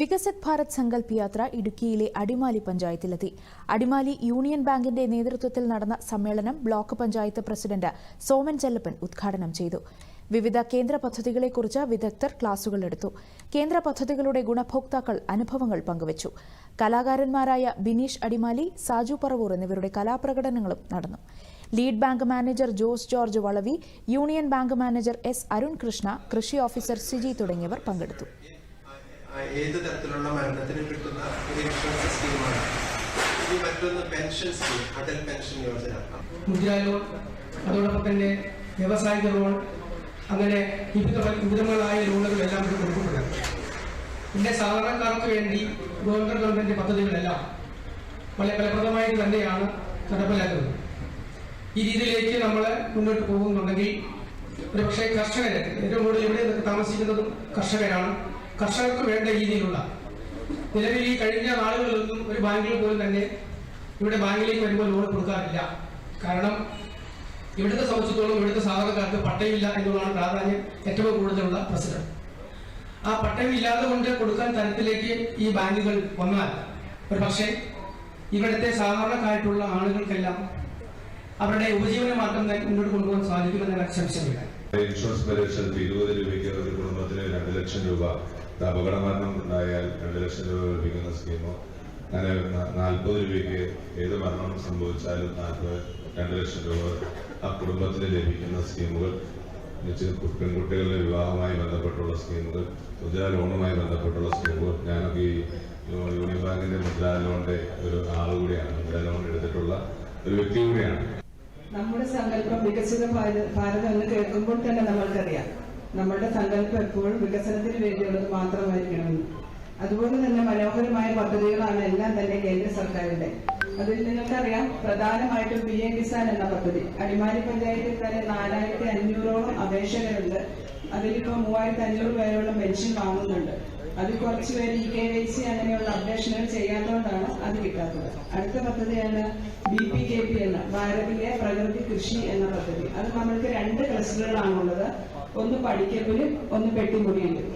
വികസിത് ഭാരത് സങ്കല്പ് യാത്ര ഇടുക്കിയിലെ അടിമാലി പഞ്ചായത്തിലെത്തി. അടിമാലി യൂണിയൻ ബാങ്കിന്റെ നേതൃത്വത്തിൽ നടന്ന സമ്മേളനം ബ്ലോക്ക് പഞ്ചായത്ത് പ്രസിഡന്റ് സോമൻ ചെല്ലപ്പൻ ഉദ്ഘാടനം ചെയ്തു. വിവിധ കേന്ദ്ര പദ്ധതികളെക്കുറിച്ച് വിദഗ്ധർ ക്ലാസുകൾ എടുത്തു. കേന്ദ്ര പദ്ധതികളുടെ ഗുണഭോക്താക്കൾ അനുഭവങ്ങൾ പങ്കുവച്ചു. കലാകാരന്മാരായ ബിനീഷ് അടിമാലി സാജു പറവൂർ എന്നിവരുടെ കലാപ്രകടനങ്ങളും നടന്നു. Lead bank manager Jose George വളവി Union Bank manager S Arun Krishna കൃഷി ഓഫീസർ സിജി തുടങ്ങിയവർ പങ്കെടുത്തു. ഏത് തരത്തിലുള്ള മരണത്തിന് കിട്ടുന്ന ഒരു ഇൻഷുറൻസ് സ്കീമാണ് ഇനി മറ്റൊന്ന് pension scheme Atal pension Yojana. അതോടൊപ്പം തന്നെ വ്യവസായിക ലോൺ അങ്ങനെ വിവിധ വിവിധങ്ങളായ ലോണുകളെല്ലാം ഇവിടെ കൊടുക്കപ്പെടുന്നു പിന്നെ സാധാരണക്കാർക്ക് വേണ്ടി ഗവൺമെന്റ് ഗവൺമെന്റ് പദ്ധതികളെല്ലാം വളരെ ഫലപ്രദമായിട്ട് തന്നെയാണ് നടപ്പിലാക്കുന്നത്. ഈ രീതിയിലേക്ക് നമ്മൾ മുന്നോട്ട് പോകുന്നുണ്ടെങ്കിൽ ഒരുപക്ഷെ കർഷകരെ ഏറ്റവും കൂടുതൽ ഇവിടെ താമസിക്കുന്നതും കർഷകരാണ്. കർഷകർക്ക് വേണ്ട രീതിയിലുള്ള നിലവിൽ ഈ കഴിഞ്ഞ നാളുകളിലൊന്നും ഒരു ബാങ്കിൽ പോലും തന്നെ ഇവിടെ ബാങ്കിലേക്ക് വരുമ്പോൾ ലോൺ കൊടുക്കാറില്ല. കാരണം ഇവിടുത്തെ സംബന്ധിച്ചിടത്തോളം ഇവിടുത്തെ സാധാരണക്കാർക്ക് പട്ടയമില്ല എന്നുള്ളതാണ് പ്രാധാന്യം ഏറ്റവും കൂടുതലുള്ള പ്രശ്നം. ആ പട്ടയം ഇല്ലാതെ കൊണ്ട് കൊടുക്കാൻ തരത്തിലേക്ക് ഈ ബാങ്കുകൾ വന്നാൽ ഒരു പക്ഷേ ഇവിടുത്തെ സാധാരണക്കാരായിട്ടുള്ള ആളുകൾക്കെല്ലാം അവരുടെ ഉപജീവന മാർഗം മുന്നോട്ട് കൊണ്ടുപോകാൻ സാധിക്കുമെന്ന സംശയമില്ല ഇൻഷുറൻസ് പരിരക്ഷത്തിൽ ഇരുപത് രൂപയ്ക്ക് ഒരു കുടുംബത്തിന് രണ്ട് ലക്ഷം രൂപ. അപകട ഉണ്ടായാൽ രണ്ട് ലക്ഷം രൂപ ലഭിക്കുന്ന സ്കീമോ? അങ്ങനെ നാൽപ്പത് രൂപയ്ക്ക് ഏത് മരണം സംഭവിച്ചാലും നാൽപ്പത് രണ്ട് ലക്ഷം രൂപ ആ കുടുംബത്തിന് ലഭിക്കുന്ന സ്കീമുകൾ. പെൺകുട്ടികളുടെ വിവാഹവുമായി ബന്ധപ്പെട്ടുള്ള സ്കീമുകൾ മുദ്രാ ലോണുമായി ബന്ധപ്പെട്ടുള്ള സ്കീമുകൾ. ഞാനൊക്കെ ഈ യൂണിയൻ ബാങ്കിന്റെ മുദ്രാ ലോണിന്റെ ഒരു ആൾ കൂടിയാണ്. മുദ്രാ ലോൺ എടുത്തിട്ടുള്ള ഒരു വ്യക്തി കൂടിയാണ്. സങ്കല്പം വികസിത ഭാര- ഭാരതം എന്ന് കേൾക്കുമ്പോൾ തന്നെ നമ്മൾക്കറിയാം. നമ്മളുടെ സങ്കല്പം എപ്പോഴും വികസനത്തിന് വേണ്ടിയുള്ളത് മാത്രമായിരിക്കണം. അതുപോലെ തന്നെ മനോഹരമായ പദ്ധതികളാണ് എല്ലാം തന്നെ കേന്ദ്ര സർക്കാരിന്റെ അതിൽ നിങ്ങൾക്കറിയാം പ്രധാനമായിട്ടും പി എം കിസാൻ എന്ന പദ്ധതി. അടിമാലി പഞ്ചായത്തിൽ തന്നെ നാലായിരത്തി അഞ്ഞൂറോളം അപേക്ഷകരുണ്ട്. അതിലിപ്പോ മൂവായിരത്തി അഞ്ഞൂറ് പേരോളം പെൻഷൻ വാങ്ങുന്നുണ്ട്. അതിൽ കുറച്ച് പേര് ഇ കെ വൈ സി അങ്ങനെയുള്ള അപ്ഡേഷനുകൾ ചെയ്യാത്തതുകൊണ്ടാണ് അത് കിട്ടാത്തത്. അടുത്ത പദ്ധതിയാണ് ബി പി കെ പി എന്ന ഭാരതീയ പ്രകൃതി കൃഷി എന്ന പദ്ധതി. അത് നമ്മൾക്ക് രണ്ട് ക്ലസ്റ്ററുകളാണുള്ളത് ഒന്ന് പടിക്കപ്പിലും ഒന്ന് പെട്ടിമുടിയിലും